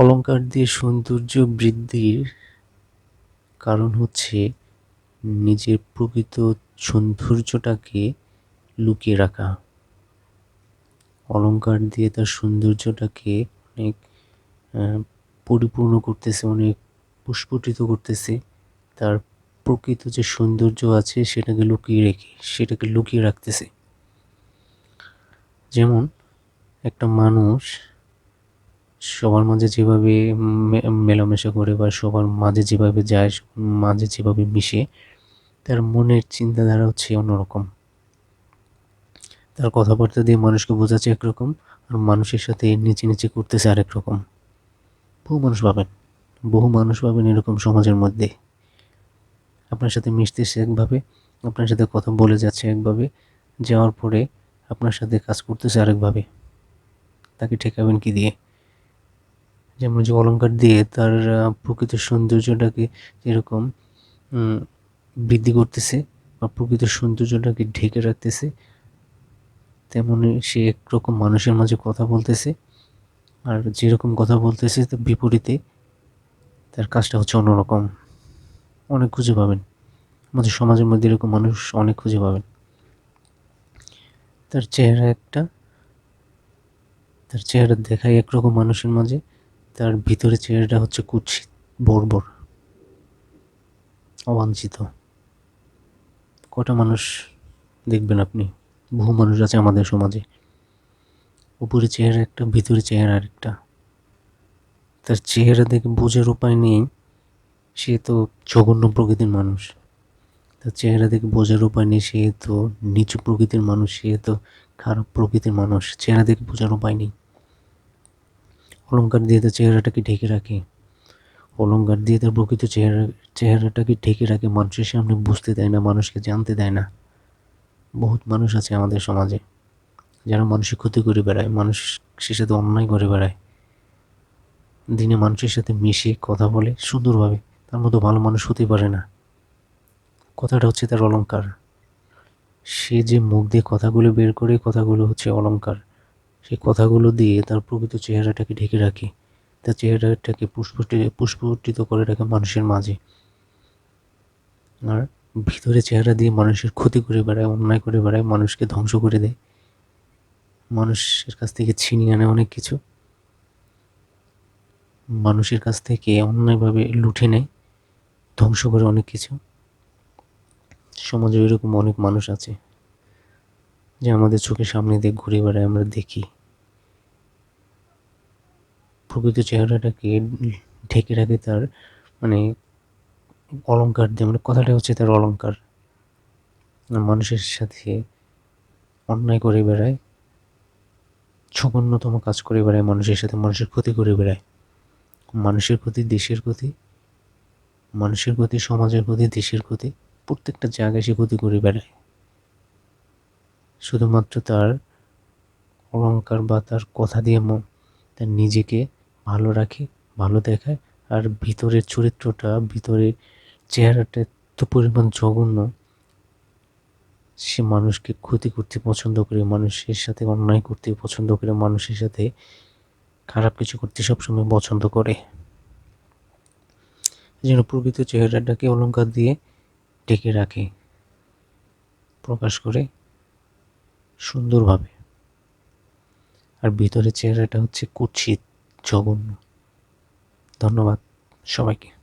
অলংকার দিয়ে সৌন্দর্য বৃদ্ধির কারণ হচ্ছে নিজের প্রকৃত সৌন্দর্যটাকে লুকিয়ে রাখা। অলংকার দিয়ে তার সৌন্দর্যটাকে অনেক পরিপূর্ণ করতেছে, অনেক পুষ্পটিত করতেছে। তার প্রকৃত যে সৌন্দর্য আছে সেটাকে লুকিয়ে রেখে, সেটাকে লুকিয়ে রাখতেছে। যেমন একটা মানুষ সবার মাঝে যেভাবে মেলামেশা করে বা সবার মাঝে যেভাবে যায়, মাঝে যেভাবে মিশে, তার মনের চিন্তাধারা হচ্ছে অন্যরকম। তার কথাবার্তা দিয়ে মানুষকে বোঝাচ্ছে একরকম আর মানুষের সাথে নিচে নিচে করতেছে আরেক রকম। বহু মানুষ পাবেন বহু মানুষ পাবেন এরকম সমাজের মধ্যে। আপনার সাথে মিশতেছে একভাবে, আপনার সাথে কথা বলে যাচ্ছে একভাবে, যাওয়ার পরে আপনার সাথে কাজ করতেছে আরেকভাবে। তাকে ঠেকাবেন কি দিয়ে? যেমন যে অলঙ্কার দিয়ে তার প্রকৃত সৌন্দর্যটাকে যেরকম বৃদ্ধি করতেছে বা প্রকৃত সৌন্দর্যটাকে ঢেকে রাখতেছে তেমনই সে একরকম মানুষের মাঝে কথা বলতেছে। আর যেরকম কথা বলতেছে তার বিপরীতে তার কাজটা হচ্ছে অন্যরকম। অনেক খুঁজে পাবেন। আমাদের সমাজের মধ্যে এরকম মানুষ অনেক খুঁজে পাবেন। তার চেহারা একটা, তার চেহারা দেখায় একরকম মানুষের মাঝে। তার ভিতরে চেহারাটা হচ্ছে কুৎসিত, বর্বর, অবাঞ্ছিত। কটা মানুষ দেখবেন আপনি? বহু মানুষ আছে আমাদের সমাজে। উপরে চেহারা একটা, ভিতরে চেহারা আরেকটা। তার চেহারা দেখে বোঝার উপায় নেই, সে তো জঘন্য প্রকৃতির মানুষ। তার চেহারা দেখে বোঝার উপায় নেই, সে তো নিচু প্রকৃতির মানুষ, সে তো খারাপ প্রকৃতির মানুষ। চেহারা দেখে বোঝার উপায় নেই। অলঙ্কার দিয়ে তার চেহারাটাকে ঢেকে রাখে। অলঙ্কার দিয়ে তার প্রকৃত চেহারা, চেহারাটাকে ঢেকে রাখে। মানুষের সামনে বুঝতে দেয় না, মানুষকে জানতে দেয় না। বহুত মানুষ আছে আমাদের সমাজে, যারা মানুষের ক্ষতি করে বেড়ায় মানুষের সাথে অন্যায় করে বেড়ায়। দিনে মানুষের সাথে মিশে, কথা বলে, সুন্দরভাবে, তার মতো ভালো মানুষ হতে পারে না। কথাটা হচ্ছে তার অলঙ্কার সে যে মুখ দিয়ে কথাগুলো বের করে, কথাগুলো হচ্ছে অলঙ্কার সেই কথাগুলো দিয়ে তার প্রকৃত চেহারাটাকে ঢেকে রাখে। তার চেহারাটাকে পুষ্পটি পুষ্পটিত করে রাখে মানুষের মাঝে। আর ভিতরে চেহারা দিয়ে মানুষের ক্ষতি করে বেড়ায়, অন্যায় করে বেড়ায়, মানুষকে ধ্বংস করে দেয়। মানুষের কাছ থেকে ছিনিয়ে আনে অনেক কিছু। মানুষের কাছ থেকে অন্যায়ভাবে লুটে নেয়, ধ্বংস করে অনেক কিছু। সমাজে এরকম অনেক মানুষ আছে। যে আমাদের চোখের সামনে দিয়ে ঘুরে বেড়ায় আমরা দেখি। প্রকৃত চেহারাটাকে ঢেকে রাখে তার মানে অলঙ্কার দিয়ে। মানে কথাটা হচ্ছে তার অলঙ্কার মানুষের সাথে অন্যায় করে বেড়ায় ছগন্যতম কাজ করে বেড়ায়, মানুষের সাথে মানুষের ক্ষতি করে বেড়ায়। মানুষের ক্ষতি দেশের ক্ষতি, মানুষের ক্ষতি সমাজের ক্ষতি, দেশের ক্ষতি, প্রত্যেকটা জায়গায় সে ক্ষতি করে বেড়ায়। শুধুমাত্র তার অলঙ্কার বা তার কথা দিয়ে তার নিজেকে ভালো রাখে, ভালো দেখায়, আর ভিতরের চরিত্রটা, ভিতরের চেহারাটা এত পরিমাণ জঘন্য। সে মানুষকে ক্ষতি করতে পছন্দ করে, মানুষের সাথে অন্যায় করতে পছন্দ করে, মানুষের সাথে খারাপ কিছু করতে সবসময় পছন্দ করে। যেন প্রকৃত চেহারাটাকে অলঙ্কার দিয়ে ঢেকে রাখে, প্রকাশ করে সুন্দরভাবে। আর ভিতরের চেহারাটা হচ্ছে কুৎসিত জঘন্য। ধন্যবাদ সবাইকে।